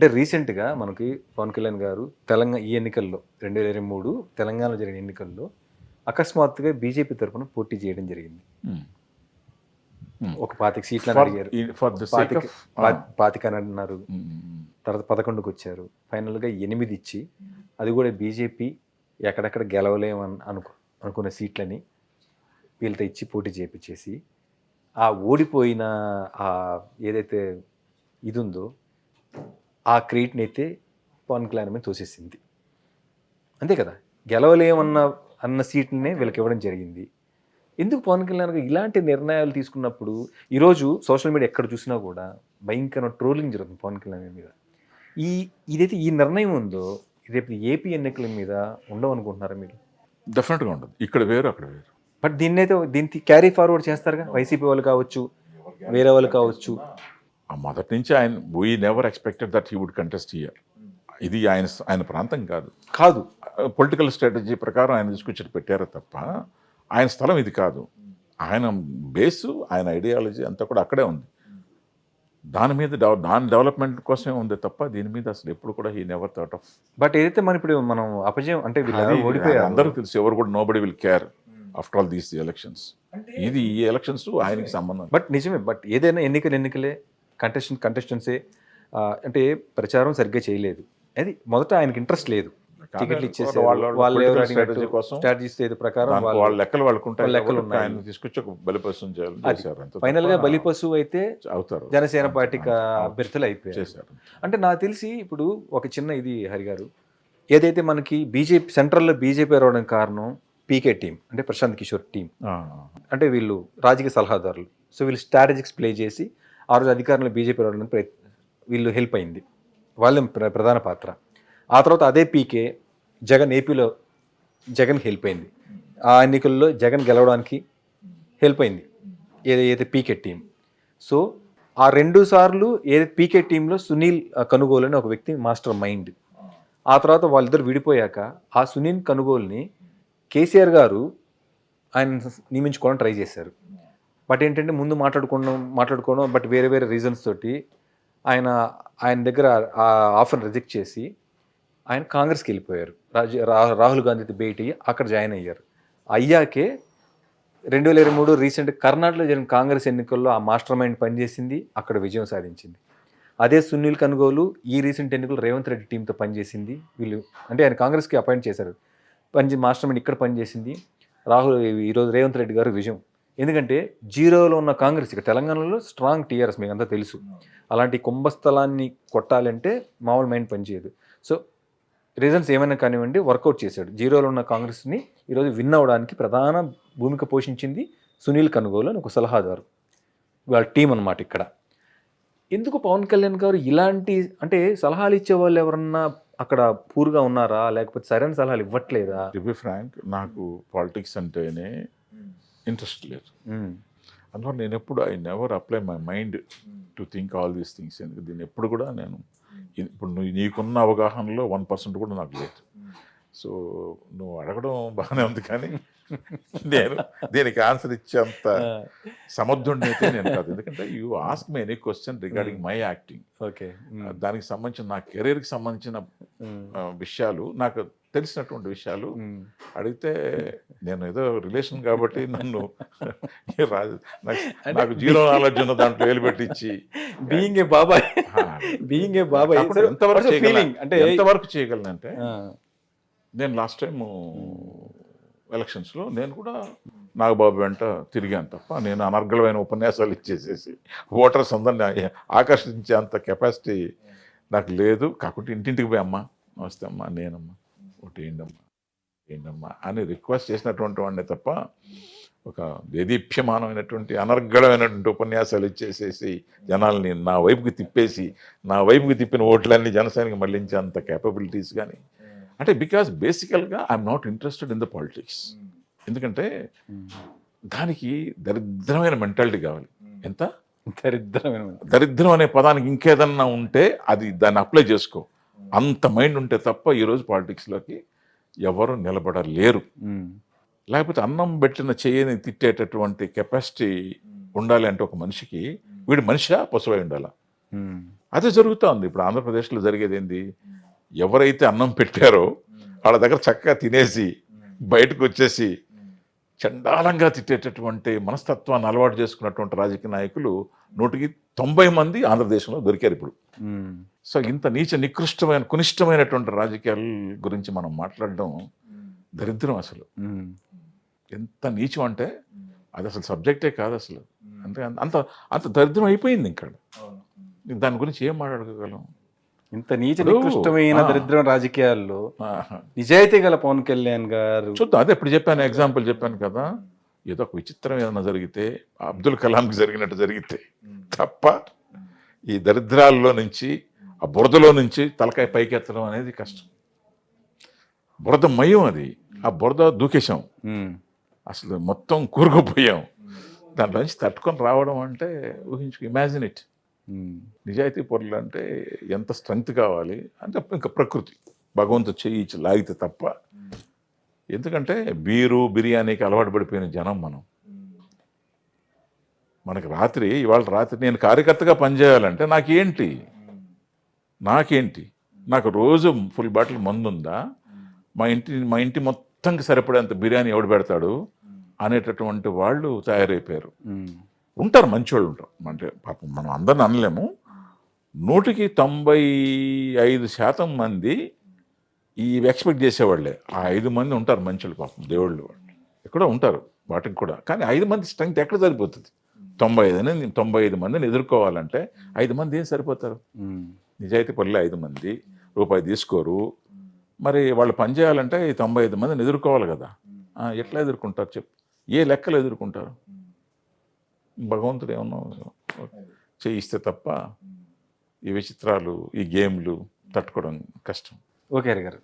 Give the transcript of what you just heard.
అంటే రీసెంట్గా మనకి పవన్ కళ్యాణ్ గారు తెలంగాణ ఈ ఎన్నికల్లో రెండు వేల ఇరవై మూడు తెలంగాణలో జరిగిన ఎన్నికల్లో అకస్మాత్తుగా బీజేపీ తరఫున పోటీ చేయడం జరిగింది. ఒక పాతిక సీట్లు అడిగారు. పాతిక పాతిక అని అన్నారు. తర్వాత పదకొండుకు వచ్చారు. ఫైనల్గా ఎనిమిది ఇచ్చి అది కూడా బీజేపీ ఎక్కడెక్కడ గెలవలేమని అనుకు అనుకున్న సీట్లని వీళ్ళతో ఇచ్చి పోటీ చేపించేసి ఆ ఓడిపోయిన ఆ ఏదైతే ఇది ఉందో ఆ క్రీట్ని అయితే పవన్ కళ్యాణ్ మీద తోసేసింది. అంతే కదా? గెలవలేమన్న అన్న సీట్నే వీళ్ళకి ఇవ్వడం జరిగింది. ఎందుకు పవన్ కళ్యాణ్ ఇలాంటి నిర్ణయాలు తీసుకున్నప్పుడు ఈరోజు సోషల్ మీడియా ఎక్కడ చూసినా కూడా భయంకరమైన ట్రోలింగ్ జరుగుతుంది పవన్ కళ్యాణ్ మీద. ఈ ఇదైతే ఈ నిర్ణయం ఉందో రేపు ఏపీ ఎన్నికల మీద ఉండవనుకుంటున్నారా మీరు? డెఫినెట్గా ఉండదు ఇక్కడ వేరు అక్కడ వేరు. బట్ దీన్ని అయితే దీన్ని క్యారీ ఫార్వర్డ్ చేస్తారుగా? వైసీపీ వాళ్ళు కావచ్చు వేరే వాళ్ళు కావచ్చు. మొదటి నుంచి ఆయన we never expected that he would contest year ఇది ఆయన ఆయన ప్రాంతం కాదు. కాదు. పొలిటికల్ స్ట్రాటజీ ప్రకారం ఆయన తీసుకొచ్చి పెట్టారు తప్ప ఆయన స్థలం ఇది కాదు. ఆయన బేసు ఆయన ఐడియాలజీ అంతా కూడా అక్కడే ఉంది. దాని మీద డెవ- దాని డెవలప్మెంట్ కోసమే ఉంది తప్ప దీని మీద అసలు ఎప్పుడు కూడా he never thought of but ఏదైతే మనం ఇప్పుడు మనం అపజయం అంటే అందరూ తెలుసు ఎవరు కూడా nobody will care after all these elections ఇది ఈ ఎలక్షన్స్ ఆయనకి సంబంధం బట్ నిజమే బట్ ఏదైనా ఎన్నికలు ఎన్నికలే కంటెస్టెంట్ కంటెస్టెన్సే అంటే ప్రచారం సరిగ్గా చేయలేదు. అది మొదట ఆయనకి ఇంట్రెస్ట్ లేదు. టికెట్లు ఇచ్చేసి వాళ్ళ- కోసం స్ట్రాటజీస్ ఏదో ప్రకారం వాళ్ళు లెక్కలు వాళ్ళకు ఉంటాయి వాళ్ళ లెక్కలు ఉన్నాయి. తీసుకొచ్చి ఒక బలిపశం చేయాలి ఫైనల్గా తప్ప బలి పశువు అయితే అవుతారు. జనసేన పార్టీకి అభ్యర్థులు అయిపోయారు అంటే నాకు తెలిసి ఇప్పుడు ఒక చిన్న ఇది హరి గారు ఏదైతే మనకి బీజేపీ సెంట్రల్లో బీజేపీ రావడానికి కారణం పీకే టీం అంటే ప్రశాంత్ కిషోర్ టీం అంటే వీళ్ళు రాజకీయ సలహాదారులు. సో వీళ్ళు స్ట్రాటజిక్స్ ప్లే చేసి ఆ రోజు అధికారంలో బీజేపీ రావడానికి ప్రయత్ వీళ్ళు హెల్ప్ అయింది. వాళ్ళ ప్ర- ప్రధాన పాత్ర. ఆ తర్వాత అదే పీకే జగన్ ఏపీలో జగన్ హెల్ప్ అయింది. ఆ ఎన్నికల్లో జగన్ గెలవడానికి హెల్ప్ అయింది. ఏదైతే పీకే టీం. సో ఆ రెండు సార్లు ఏదైతే పీకే టీంలో సునీల్ కనుగోలు అని ఒక వ్యక్తి మాస్టర్ మైండ్. ఆ తర్వాత వాళ్ళిద్దరు విడిపోయాక ఆ సునీల్ కనుగోలుని కేసీఆర్ గారు ఆయన నియమించుకోవడం ట్రై చేశారు. బట్ ఏంటంటే ముందు మాట్లాడుకోవడం మాట్లాడుకోవడం బట్ వేరే వేరే రీజన్స్ తోటి ఆయన ఆయన దగ్గర ఆ ఆఫర్ రిజెక్ట్ చేసి ఆయన కాంగ్రెస్కి వెళ్ళిపోయారు. రాజ రాహుల్ గాంధీతో భేటీ అయ్యి అక్కడ జాయిన్ అయ్యారు. అయ్యాకే రెండు వేల ఇరవై మూడు రీసెంట్ కర్ణాటకలో జరిగిన కాంగ్రెస్ ఎన్నికల్లో ఆ మాస్టర్ మైండ్ పనిచేసింది అక్కడ విజయం సాధించింది. అదే సునీల్ కనుగోలు ఈ రీసెంట్ ఎన్నికలు రేవంత్ రెడ్డి టీంతో పనిచేసింది. వీళ్ళు అంటే ఆయన కాంగ్రెస్కి అపాయింట్ చేశారు. పని మాస్టర్ మైండ్ ఇక్కడ పనిచేసింది. రాహుల్ ఈరోజు రేవంత్ రెడ్డి గారు విజయం. ఎందుకంటే జీరోలో ఉన్న కాంగ్రెస్ ఇక్కడ తెలంగాణలో స్ట్రాంగ్ టీఆర్ఎస్ మీకు అంతా తెలుసు. అలాంటి కుంభస్థలాన్ని కొట్టాలంటే మామూలు మైండ్ పనిచేయదు సో రీజన్స్ ఏమైనా కానివ్వండి వర్కౌట్ చేశాడు. జీరోలో ఉన్న కాంగ్రెస్ని ఈరోజు విన్ అవ్వడానికి ప్రధాన భూమిక పోషించింది సునీల్ కనుగోలు అని ఒక సలహాదారు. వాళ్ళ టీం అనమాట ఇక్కడ. ఎందుకు పవన్ కళ్యాణ్ గారు ఇలాంటి అంటే సలహాలు ఇచ్చే వాళ్ళు ఎవరన్నా అక్కడ పూర్గా ఉన్నారా? లేకపోతే సరైన సలహాలు ఇవ్వట్లేదా? ఫ్రాంక్ నాకు పాలిటిక్స్ అంటేనే ఇంట్రెస్ట్ లేదు. అందువల్ల నేను ఎప్పుడు I never apply my mind to think all these things ఎందుకు? దీన్ని ఎప్పుడు కూడా నేను ఇప్పుడు నువ్వు నీకున్న అవగాహనలో వన్ పర్సెంట్ కూడా నాకు లేదు. సో నువ్వు అడగడం బాగానే ఉంది కానీ నేను దీనికి ఆన్సర్ ఇచ్చేంత సమర్థుడిని అయితే నేను కాదు. ఎందుకంటే you ask my any question regarding my acting. Okay. దానికి సంబంధించిన నా కెరీర్కి సంబంధించిన విషయాలు నాకు తెలిసినటువంటి విషయాలు. అడిగితే నేను ఏదో రిలేషన్ కాబట్టి నన్ను నాకు- అంటే జీరో నాలెడ్జ్ ఉన్న దాంట్లో వేలు పెట్టించి బీయింగ్ ఏ బాబాయ్ బీయింగ్ ఏ బాబాయ్ ఎంతవరకు చేయగలను? అంటే ఎంతవరకు చేయగలనంటే ఆ, నేను లాస్ట్ టైం ఎలక్షన్స్లో నేను కూడా నాగబాబు వెంట తిరిగాను తప్ప నేను అనర్గళమైన ఉపన్యాసాలు ఇచ్చేసేసి ఓటర్స్ అందరిని ఆకర్షించే అంత కెపాసిటీ నాకు లేదు. కాకుంటే ఇంటింటికి పోయి అమ్మా నమస్తే అమ్మా నేనమ్మా ఒకటి ఏంటమ్మా ఏంటమ్మా అని రిక్వెస్ట్ చేసినటువంటి వాడిని తప్ప ఒక దేదీప్యమానమైనటువంటి అనర్గళమైనటువంటి ఉపన్యాసాలు ఇచ్చేసేసి జనాల్ని నా వైపుకి తిప్పేసి నా వైపుకి తిప్పిన ఓట్లన్నీ జనసేనకి మళ్ళించే అంత కేపబిలిటీస్ కానీ అంటే బికాస్ బేసికల్గా I'm not interested in the politics ఎందుకంటే ఉమ్, దానికి దరిద్రమైన మెంటాలిటీ కావాలి. ఎంత? దరిద్రమైన దరిద్రం అనే పదానికి ఇంకేదన్నా ఉంటే అది దాన్ని అప్లై చేసుకో. అంత మైండ్ ఉంటే తప్ప ఈరోజు పాలిటిక్స్లోకి ఎవరు నిలబడలేరు. లేకపోతే అన్నం పెట్టిన చేయని తిట్టేటటువంటి కెపాసిటీ ఉండాలి అంటే ఒక మనిషికి వీడు మనిషా పశువై ఉండాలా? అదే జరుగుతూ ఉంది. ఇప్పుడు ఆంధ్రప్రదేశ్లో జరిగేది ఏంది? ఎవరైతే అన్నం పెట్టారో వాళ్ళ దగ్గర చక్కగా తినేసి బయటకు వచ్చేసి చండాలంగా తిట్టేటటువంటి మనస్తత్వాన్ని అలవాటు చేసుకున్నటువంటి రాజకీయ నాయకులు నూటికి తొంభై మంది ఆంధ్రదేశంలో దొరికారు ఇప్పుడు. సో ఇంత నీచ నికృష్టమైన కునిష్టమైనటువంటి రాజకీయాల గురించి మనం మాట్లాడడం దరిద్రం అసలు. ఎంత నీచం అంటే అది అసలు సబ్జెక్టే కాదు అసలు. అంటే అంత అంత దరిద్రం అయిపోయింది ఇంకా దాని గురించి ఏం మాట్లాడగలం ఇంత నీచ నికృష్టమైన. దరిద్రం రాజకీయాల్లో. నిజాయితీ గల పవన్ కళ్యాణ్ గారు చూద్దాం. అదే ఇప్పుడు చెప్పాను ఎగ్జాంపుల్ చెప్పాను కదా. ఏదో ఒక విచిత్రం ఏదైనా జరిగితే అబ్దుల్ కలాంకి జరిగినట్టు జరిగితే తప్ప ఈ దరిద్రాల్లో నుంచి ఆ బురదలో నుంచి తలకాయ పైకెత్తడం అనేది కష్టం. బురద మయం అది. ఆ బురద దూకేశాం. అసలు మొత్తం కూరుకుపోయాం. దాంట్లోంచి తట్టుకొని రావడం అంటే ఊహించుకు ఇమాజిన్ ఇట్ నిజాయితీ పరులు అంటే ఎంత స్ట్రెంగ్త్ కావాలి అంటే ఇంకా ప్రకృతి. భగవంతు చెయ్యి ఇచ్చి లాగితే తప్ప. ఎందుకంటే బీరు బిర్యానీకి అలవాటు పడిపోయిన జనం మనం. మనకి రాత్రి ఇవాళ రాత్రి నేను కార్యకర్తగా పనిచేయాలంటే నాకేంటి? నాకేంటి? నాకు రోజు ఫుల్ బాటిల్ మందు ఉందా మా ఇంటి మా ఇంటి మొత్తంకి సరిపడేంత బిర్యానీ ఎవడు పెడతాడు? అనేటటువంటి వాళ్ళు తయారైపోయారు. ఉంటారు మంచివాళ్ళు ఉంటారు. అంటే పాపం మనం అందరిని అనలేము. నూటికి తొంభై ఐదు శాతం మంది ఈ ఎక్స్పెక్ట్ చేసేవాళ్ళే. ఆ ఐదు మంది ఉంటారు మంచోళ్ళు పాపం దేవుళ్ళు. వాళ్ళు ఎక్కడో ఉంటారు వాటికి కూడా. కానీ ఐదు మంది స్ట్రెంగ్త్ ఎక్కడ సరిపోతుంది? తొంభై ఐదు అని తొంభై ఐదు మందిని ఎదుర్కోవాలంటే ఐదు మంది ఏం సరిపోతారు? నిజాయితీ పనులు ఐదు మంది రూపాయి తీసుకోరు. మరి వాళ్ళు పని చేయాలంటే ఈ తొంభై ఐదు మందిని ఎదుర్కోవాలి కదా. ఎట్లా ఎదుర్కొంటారు చెప్పు? ఏ లెక్కలు ఎదుర్కొంటారు? భగవంతుడు ఏమన్నా చేయిస్తే తప్ప ఈ విచిత్రాలు ఈ గేమ్లు తట్టుకోవడం కష్టం. ఓకే గారు